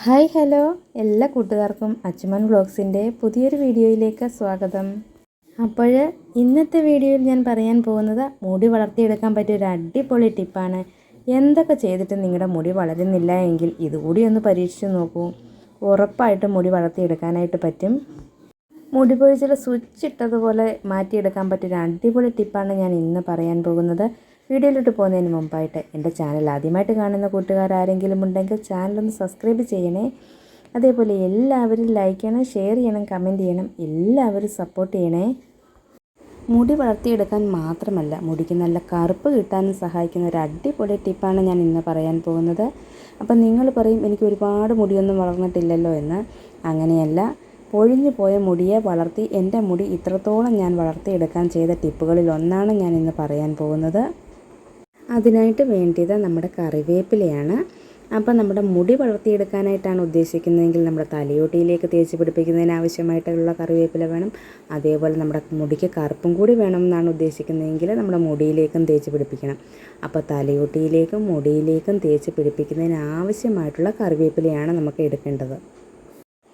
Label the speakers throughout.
Speaker 1: Hi hello. എല്ലാ കൂട്ടുകാർക്കും അച്ചുമൻ വ്ളോഗ്സിന്റെ പുതിയൊരു വീഡിയോയിലേക്ക് സ്വാഗതം. അപ്പോൾ ഇന്നത്തെ വീഡിയോയിൽ ഞാൻ പറയാൻ പോകുന്നത് മുടി വളർത്തിയെടുക്കാൻ പറ്റിയ ഒരു അടിപൊളി ടിപ്പാണ്. എന്തൊക്കെ ചെയ്തിട്ട് നിങ്ങളുടെ മുടി വളരുന്നില്ല എങ്കിൽ ഇതുകൂടി ഒന്ന് പരീക്ഷിച്ച് നോക്കൂ. ഉറപ്പായിട്ടും മുടി വളർത്തിയെടുക്കാനായിട്ട് പറ്റും. മുടി പൊഴിച്ചിട്ട് സ്വിച്ച് ഇട്ടതുപോലെ മാറ്റിയെടുക്കാൻ പറ്റിയ ഒരു അടിപൊളി ടിപ്പാണ് ഞാൻ ഇന്ന് പറയാൻ പോകുന്നത്. വീഡിയോയിലോട്ട് പോകുന്നതിന് മുമ്പായിട്ട് എന്റെ ചാനൽ ആദ്യമായിട്ട് കാണുന്ന കൂട്ടുകാർ ആരെങ്കിലും ഉണ്ടെങ്കിൽ ചാനലൊന്ന് സബ്സ്ക്രൈബ് ചെയ്യണേ. അതേപോലെ എല്ലാവരും ലൈക്ക് ചെയ്യണം ഷെയർ ചെയ്യണം കമന്റ് ചെയ്യണം എല്ലാവരും സപ്പോർട്ട് ചെയ്യണേ. മുടി വളർത്തിയെടുക്കാൻ മാത്രമല്ല മുടിക്ക് നല്ല കറുപ്പ് കിട്ടാനും സഹായിക്കുന്ന ഒരു അടിപൊളി ടിപ്പാണ് ഞാൻ ഇന്ന് പറയാൻ പോകുന്നത്. അപ്പം നിങ്ങൾ പറയും എനിക്ക് ഒരുപാട് മുടിയൊന്നും വളർന്നിട്ടില്ലല്ലോ എന്ന്. അങ്ങനെയല്ല. പൊഴിഞ്ഞു പോയ മുടിയെ വളർത്തി എന്റെ മുടി ഇത്രത്തോളം ഞാൻ വളർത്തിയെടുക്കാൻ ചെയ്ത ടിപ്പുകളിൽ ഒന്നാണ് ഞാൻ ഇന്ന് പറയാൻ പോകുന്നത്. അതിനായിട്ട് വേണ്ടിയത് നമ്മുടെ കറിവേപ്പിലയാണ്. അപ്പം നമ്മുടെ മുടി വളർത്തിയെടുക്കാനായിട്ടാണ് ഉദ്ദേശിക്കുന്നതെങ്കിൽ നമ്മുടെ തലയോട്ടിയിലേക്ക് തേച്ച് പിടിപ്പിക്കുന്നതിന് ആവശ്യമായിട്ടുള്ള കറിവേപ്പില വേണം. അതേപോലെ നമ്മുടെ മുടിക്ക് കറുപ്പും കൂടി വേണം എന്നാണ് ഉദ്ദേശിക്കുന്നതെങ്കിൽ നമ്മുടെ മുടിയിലേക്കും തേച്ച് പിടിപ്പിക്കണം. അപ്പോൾ തലയോട്ടിയിലേക്കും മുടിയിലേക്കും തേച്ച് പിടിപ്പിക്കുന്നതിന് ആവശ്യമായിട്ടുള്ള കറിവേപ്പിലയാണ് നമുക്ക് എടുക്കേണ്ടത്.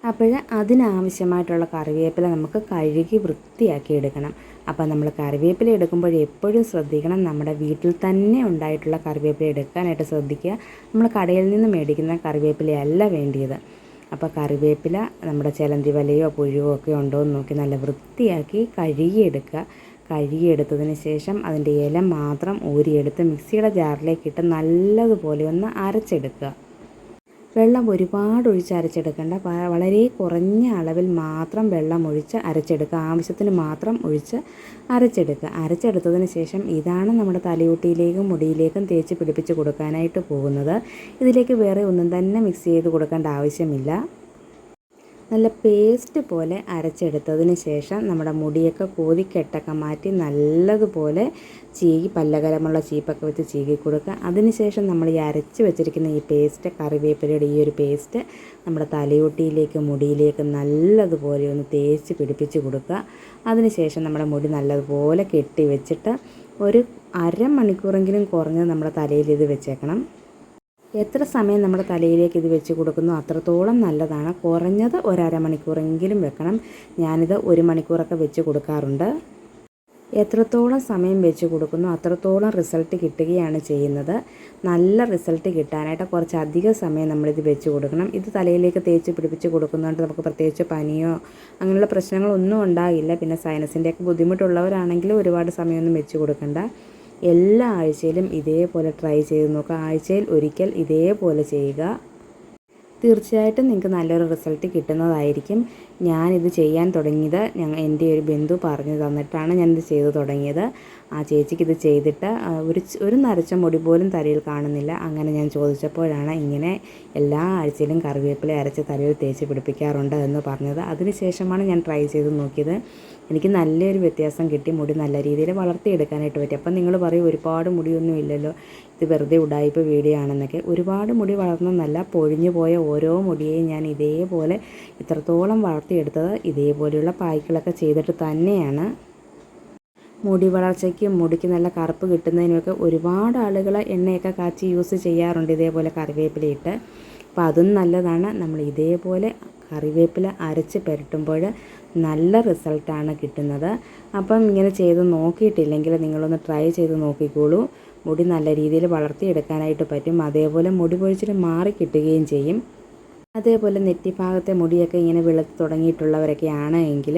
Speaker 1: അപ്പോൾ അതിനാവശ്യമായിട്ടുള്ള കറിവേപ്പില നമുക്ക് കഴുകി വൃത്തിയാക്കി എടുക്കണം. അപ്പോൾ നമ്മൾ കറിവേപ്പില എടുക്കുമ്പോൾ എപ്പോഴും ശ്രദ്ധിക്കണം. നമ്മുടെ വീട്ടിൽ തന്നെ ഉണ്ടായിട്ടുള്ള കറിവേപ്പില എടുക്കാനായിട്ട് ശ്രദ്ധിക്കുക. നമ്മൾ കടയിൽ നിന്ന് മേടിക്കുന്ന കറിവേപ്പിലയല്ല വേണ്ടിയത്. അപ്പോൾ കറിവേപ്പില നമ്മുടെ ചിലന്തി വലയോ പുഴുവോ ഒക്കെ ഉണ്ടോ എന്ന് നോക്കി നല്ല വൃത്തിയാക്കി കഴുകിയെടുക്കുക. കഴുകിയെടുത്തതിന് ശേഷം അതിന്റെ ഇല മാത്രം ഊരിയെടുത്ത് മിക്സിയുടെ ജാറിലേക്കിട്ട് നല്ലതുപോലെ ഒന്ന് അരച്ചെടുക്കുക. വെള്ളം ഒരുപാട് ഒഴിച്ച് അരച്ചെടുക്കേണ്ട. വളരെ കുറഞ്ഞ അളവിൽ മാത്രം വെള്ളം ഒഴിച്ച് അരച്ചെടുക്കുക. ആവശ്യത്തിന് മാത്രം ഒഴിച്ച് അരച്ചെടുക്കുക. അരച്ചെടുത്തതിന് ശേഷം ഇതാണ് നമ്മുടെ തലയൂട്ടിയിലേക്കും മുടിയിലേക്കും തേച്ച് പിടിപ്പിച്ച് കൊടുക്കാനായിട്ട് പോകുന്നത്. ഇതിലേക്ക് വേറെ ഒന്നും തന്നെ മിക്സ് ചെയ്ത് കൊടുക്കേണ്ട ആവശ്യമില്ല. നല്ല പേസ്റ്റ് പോലെ അരച്ചെടുത്തതിന് ശേഷം നമ്മുടെ മുടിയൊക്കെ കോതിക്കെട്ടൊക്കെ മാറ്റി നല്ലതുപോലെ ചീകി പല്ലകലമുള്ള ചീപ്പൊക്കെ വെച്ച് ചീകി കൊടുക്കുക. അതിനുശേഷം നമ്മൾ ഈ അരച്ച് വെച്ചിരിക്കുന്ന ഈ പേസ്റ്റ് കറിവേപ്പിലയുടെ ഈ ഒരു പേസ്റ്റ് നമ്മുടെ തലയോട്ടിയിലേക്ക് മുടിയിലേക്ക് നല്ലതുപോലെ ഒന്ന് തേച്ച് പിടിപ്പിച്ച് കൊടുക്കുക. അതിനുശേഷം നമ്മുടെ മുടി നല്ലതുപോലെ കെട്ടി വെച്ചിട്ട് ഒരു അരമണിക്കൂറെങ്കിലും കുറഞ്ഞ് നമ്മുടെ തലയിൽ ഇത് വെച്ചേക്കണം. എത്ര സമയം നമ്മൾ തലയിലേക്ക് ഇത് വെച്ച് കൊടുക്കുന്നു അത്രത്തോളം നല്ലതാണ്. കുറഞ്ഞത് ഒരമണിക്കൂറെങ്കിലും വെക്കണം. ഞാനിത് ഒരു മണിക്കൂറൊക്കെ വെച്ച് കൊടുക്കാറുണ്ട്. എത്രത്തോളം സമയം വെച്ച് കൊടുക്കുന്നു അത്രത്തോളം റിസൾട്ട് കിട്ടുകയാണ് ചെയ്യുന്നത്. നല്ല റിസൾട്ട് കിട്ടാനായിട്ട് കുറച്ച് അധിക സമയം നമ്മളിത് വെച്ച് കൊടുക്കണം. ഇത് തലയിലേക്ക് തേച്ച് പിടിപ്പിച്ച് കൊടുക്കുന്നതുകൊണ്ട് നമുക്ക് പ്രത്യേകിച്ച് പനിയോ അങ്ങനെയുള്ള പ്രശ്നങ്ങളൊന്നും ഉണ്ടാകില്ല. പിന്നെ സൈനസിന്റെയൊക്കെ ബുദ്ധിമുട്ടുള്ളവരാണെങ്കിൽ ഒരുപാട് സമയമൊന്നും വെച്ച് കൊടുക്കണ്ട. എല്ലാ ആഴ്ചയിലും ഇതേപോലെ ട്രൈ ചെയ്ത് നോക്കുക. ആഴ്ചയിൽ ഒരിക്കൽ ഇതേപോലെ ചെയ്യുക. തീർച്ചയായിട്ടും നിങ്ങൾക്ക് നല്ലൊരു റിസൾട്ട് കിട്ടുന്നതായിരിക്കും. ഞാനിത് ചെയ്യാൻ തുടങ്ങിയത് ഞങ്ങൾ എന്റെ ഒരു ബന്ധു പറഞ്ഞു തന്നിട്ടാണ് ഞാനിത് ചെയ്തു തുടങ്ങിയത്. ആ ചേച്ചിക്ക് ഇത് ചെയ്തിട്ട് ഒരു ഒരു നരച്ച മുടി പോലും തലയിൽ കാണുന്നില്ല. അങ്ങനെ ഞാൻ ചോദിച്ചപ്പോഴാണ് ഇങ്ങനെ എല്ലാ ആഴ്ചയിലും കറിവേപ്പില അരച്ച് തലയിൽ തേച്ച് പിടിപ്പിക്കാറുണ്ട് എന്ന് പറഞ്ഞത്. അതിനുശേഷമാണ് ഞാൻ ട്രൈ ചെയ്ത് നോക്കിയത്. എനിക്ക് നല്ലൊരു വ്യത്യാസം കിട്ടി മുടി നല്ല രീതിയിൽ വളർത്തിയെടുക്കാനായിട്ട് പറ്റി. അപ്പം നിങ്ങൾ പറയും ഒരുപാട് മുടിയൊന്നും ഇല്ലല്ലോ ഇത് വെറുതെ ഉടായ്പ വീഡിയോ ആണെന്നൊക്കെ. ഒരുപാട് മുടി വളർന്നെന്നല്ല പൊഴിഞ്ഞു പോയ ഓരോ മുടിയെയും ഞാൻ ഇതേപോലെ ഇത്രത്തോളം വളർത്തിയെടുത്തത് ഇതേപോലെയുള്ള പായ്ക്കളൊക്കെ ചെയ്തിട്ട് തന്നെയാണ്. മുടി വളർച്ചയ്ക്കും മുടിക്ക് നല്ല കറുപ്പ് കിട്ടുന്നതിനുമൊക്കെ ഒരുപാട് ആളുകൾ എണ്ണയൊക്കെ കാച്ചി യൂസ് ചെയ്യാറുണ്ട് ഇതേപോലെ കറിവേപ്പിലയിട്ട്. അപ്പോൾ അതും നല്ലതാണ്. നമ്മൾ ഇതേപോലെ കറിവേപ്പില അരച്ച് പുരട്ടുമ്പോൾ നല്ല റിസൾട്ടാണ് കിട്ടുന്നത്. അപ്പം ഇങ്ങനെ ചെയ്ത് നോക്കിയിട്ടില്ലെങ്കിൽ നിങ്ങളൊന്ന് ട്രൈ ചെയ്ത് നോക്കിക്കോളൂ. മുടി നല്ല രീതിയിൽ വളർത്തിയെടുക്കാനായിട്ട് പറ്റും. അതേപോലെ മുടി പൊഴിച്ചിൽ മാറി കിട്ടുകയും ചെയ്യും. അതേപോലെ നെറ്റിഭാഗത്തെ മുടിയൊക്കെ ഇങ്ങനെ വെളുത്ത് തുടങ്ങിയിട്ടുള്ളവരൊക്കെ ആണ് എങ്കിൽ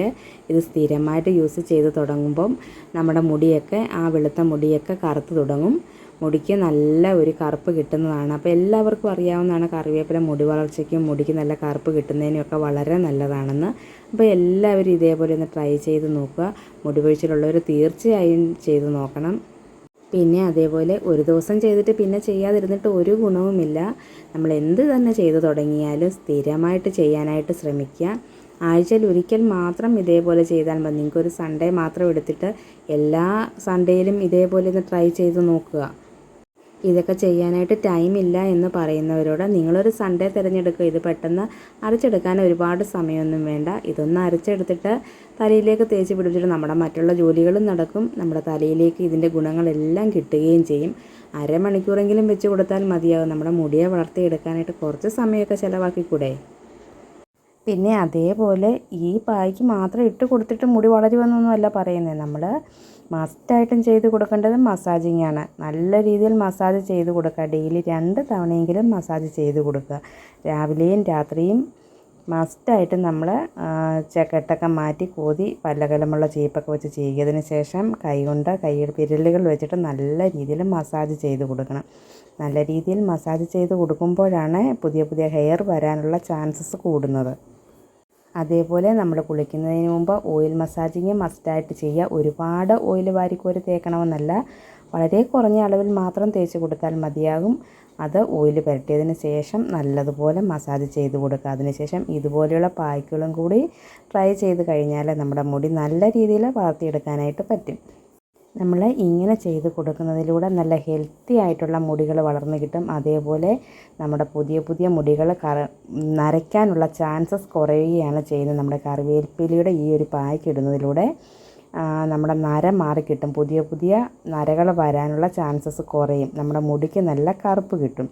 Speaker 1: ഇത് സ്ഥിരമായിട്ട് യൂസ് ചെയ്ത് തുടങ്ങുമ്പം നമ്മുടെ മുടിയൊക്കെ ആ വെളുത്ത മുടിയൊക്കെ കറുത്ത് തുടങ്ങും. മുടിക്ക് നല്ല ഒരു കറുപ്പ് കിട്ടുന്നതാണ്. അപ്പോൾ എല്ലാവർക്കും അറിയാവുന്നതാണ് കറിവേപ്പില മുടി വളർച്ചയ്ക്കും മുടിക്ക് നല്ല കറുപ്പ് കിട്ടുന്നതിനുമൊക്കെ വളരെ നല്ലതാണെന്ന്. അപ്പോൾ എല്ലാവരും ഇതേപോലെ ഒന്ന് ട്രൈ ചെയ്ത് നോക്കുക. മുടി വീഴ്ചയിലുള്ളവർ തീർച്ചയായും ചെയ്ത് നോക്കണം. പിന്നെ അതേപോലെ ഒരു ദിവസം ചെയ്തിട്ട് പിന്നെ ചെയ്യാതിരുന്നിട്ട് ഒരു ഗുണവുമില്ല. നമ്മൾ എന്ത് തന്നെ ചെയ്തു തുടങ്ങിയാലും സ്ഥിരമായിട്ട് ചെയ്യാനായിട്ട് ശ്രമിക്കുക. ആഴ്ചയിൽ ഒരിക്കൽ മാത്രം ഇതേപോലെ ചെയ്താൽ മതി. നിങ്ങൾക്കൊരു സൺഡേ മാത്രം എടുത്തിട്ട് എല്ലാ സൺഡേയിലും ഇതേപോലെ ഒന്ന് ട്രൈ ചെയ്ത് നോക്കുക. ഇതൊക്കെ ചെയ്യാനായിട്ട് ടൈമില്ല എന്ന് പറയുന്നവരോട് നിങ്ങളൊരു സൺഡേ തിരഞ്ഞെടുക്കുക. ഇത് പെട്ടെന്ന് അരച്ചെടുക്കാൻ ഒരുപാട് സമയമൊന്നും വേണ്ട. ഇതൊന്ന് അരച്ചെടുത്തിട്ട് തലയിലേക്ക് തേച്ച് പിടിപ്പിച്ചിട്ട് നമ്മുടെ മറ്റുള്ള ജോലികളും നടക്കും. നമ്മുടെ തലയിലേക്ക് ഇതിന്റെ ഗുണങ്ങളെല്ലാം കിട്ടുകയും ചെയ്യും. അരമണിക്കൂറെങ്കിലും വെച്ച് കൊടുത്താൽ മതിയാകും നമ്മുടെ മുടിയെ വളർത്തിയെടുക്കാനായിട്ട് കുറച്ച് സമയമൊക്കെ ചിലവാക്കിക്കൂടെ? പിന്നെ അതേപോലെ ഈ പായ്ക്ക് മാത്രം ഇട്ട് കൊടുത്തിട്ട് മുടി വളരുമെന്നൊന്നുമല്ല പറയുന്നത് നമ്മൾ മസ്റ്റായിട്ടും ചെയ്ത് കൊടുക്കേണ്ടത് മസാജിങ് ആണ് നല്ല രീതിയിൽ മസാജ് ചെയ്ത് കൊടുക്കുക. ഡെയിലി രണ്ട് തവണയെങ്കിലും മസാജ് ചെയ്ത് കൊടുക്കുക. രാവിലെയും രാത്രിയും മസ്റ്റായിട്ട് നമ്മൾ ചെക്കെട്ടൊക്കെ മാറ്റി കോതി പല്ലകലമുള്ള ചീപ്പൊക്കെ വെച്ച് ചെയ്തതിന് ശേഷം കൈകൊണ്ട് കൈ വിരലുകൾ വെച്ചിട്ട് നല്ല രീതിയിൽ മസാജ് ചെയ്ത് കൊടുക്കണം. നല്ല രീതിയിൽ മസാജ് ചെയ്ത് കൊടുക്കുമ്പോഴാണ് പുതിയ പുതിയ ഹെയർ വരാനുള്ള ചാൻസസ് കൂടുന്നത്. അതേപോലെ നമ്മൾ കുളിക്കുന്നതിന് മുമ്പ് ഓയിൽ മസാജിങ് മസ്റ്റായിട്ട് ചെയ്യുക. ഒരുപാട് ഓയിൽ വാരിക്കോരി തേക്കണമെന്നല്ല. വളരെ കുറഞ്ഞ അളവിൽ മാത്രം തേച്ച് കൊടുത്താൽ മതിയാകും. അത് ഓയിൽ പുരട്ടിയതിന് ശേഷം നല്ലതുപോലെ മസാജ് ചെയ്ത് കൊടുക്കുക. അതിനുശേഷം ഇതുപോലെയുള്ള പായ്ക്കുകളും കൂടി ട്രൈ ചെയ്ത് കഴിഞ്ഞാൽ നമ്മുടെ മുടി നല്ല രീതിയിൽ വളർത്തിയെടുക്കാനായിട്ട് പറ്റും. നമ്മൾ ഇങ്ങനെ ചെയ്ത് കൊടുക്കുന്നതിലൂടെ നല്ല ഹെൽത്തി ആയിട്ടുള്ള മുടികൾ വളർന്നു കിട്ടും. അതേപോലെ നമ്മുടെ പുതിയ പുതിയ മുടികൾ കറ നരയ്ക്കാനുള്ള ചാൻസസ് കുറയുകയാണ് ചെയ്യുന്നത്. നമ്മുടെ കറിവേൽപ്പിലിയുടെ ഈ ഒരു പായ്ക്ക് ഇടുന്നതിലൂടെ നമ്മുടെ നര മാറിക്കിട്ടും പുതിയ പുതിയ നരകൾ വരാനുള്ള ചാൻസസ് കുറയും. നമ്മുടെ മുടിക്ക് നല്ല കറുപ്പ് കിട്ടും.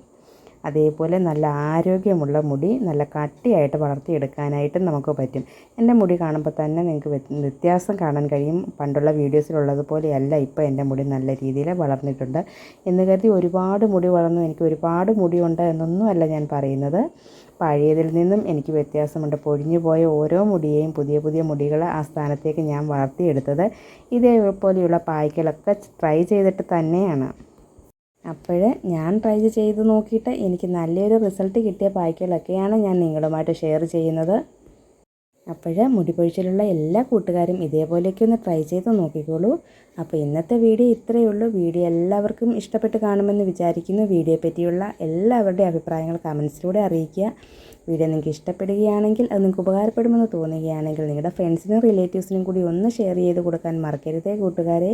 Speaker 1: അതേപോലെ നല്ല ആരോഗ്യമുള്ള മുടി നല്ല കട്ടിയായിട്ട് വളർത്തിയെടുക്കാനായിട്ട് നമുക്ക് പറ്റും. എന്റെ മുടി കാണുമ്പോൾ തന്നെ നിങ്ങൾക്ക് വ്യത്യാസം കാണാൻ കഴിയും. പണ്ടുള്ള വീഡിയോസിലുള്ളതുപോലെയല്ല ഇപ്പോൾ എന്റെ മുടി നല്ല രീതിയിൽ വളർന്നിട്ടുണ്ട്. എന്ന് കരുതി ഒരുപാട് മുടി വളർന്നു. എനിക്ക് ഒരുപാട് മുടിയുണ്ട് എന്നൊന്നുമല്ല ഞാൻ പറയുന്നത്. പഴയതിൽ നിന്നും എനിക്ക് വ്യത്യാസമുണ്ട്. പൊഴിഞ്ഞു പോയ ഓരോ മുടിയെയും പുതിയ പുതിയ മുടികൾ ആ സ്ഥാനത്തേക്ക് ഞാൻ വളർത്തിയെടുത്തത്. ഇതേപോലെയുള്ള പായ്ക്കലൊക്കെ ട്രൈ ചെയ്തിട്ട് തന്നെയാണ്. അപ്പോൾ ഞാൻ ട്രൈ ചെയ്ത് നോക്കിയിട്ട് എനിക്ക് നല്ലൊരു റിസൾട്ട് കിട്ടിയ പായ്ക്കുകളൊക്കെയാണ് ഞാൻ നിങ്ങളുമായിട്ട് ഷെയർ ചെയ്യുന്നത്. അപ്പോൾ മുടി പൊഴിച്ചിലുള്ള എല്ലാ കൂട്ടുകാരും ഇതേപോലെയൊക്കെ ഒന്ന് ട്രൈ ചെയ്ത് നോക്കിക്കോളൂ. അപ്പോൾ ഇന്നത്തെ വീഡിയോ ഇത്രയേ ഉള്ളൂ. വീഡിയോ എല്ലാവർക്കും ഇഷ്ടപ്പെട്ട് കാണുമെന്ന് വിചാരിക്കുന്നു. വീഡിയോയെ പറ്റിയുള്ള എല്ലാവരുടെയും അഭിപ്രായങ്ങൾ കമൻസിലൂടെ അറിയിക്കുക. വീഡിയോ നിങ്ങൾക്ക് ഇഷ്ടപ്പെടുകയാണെങ്കിൽ അത് നിങ്ങൾക്ക് ഉപകാരപ്പെടുമെന്ന് തോന്നുകയാണെങ്കിൽ നിങ്ങളുടെ ഫ്രണ്ട്സിനും റിലേറ്റീവ്സിനും കൂടി ഒന്ന് ഷെയർ ചെയ്ത് കൊടുക്കാൻ മറക്കരുതേ കൂട്ടുകാരെ.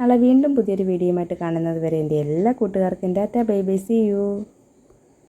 Speaker 1: നാളെ വീണ്ടും പുതിയൊരു വീഡിയോയുമായിട്ട് കാണുന്നത് വരെ എന്റെ എല്ലാ കൂട്ടുകാർക്കും tata bye bye see you